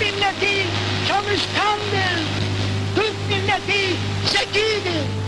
milleti çalışkandır. Türk milleti zekidir.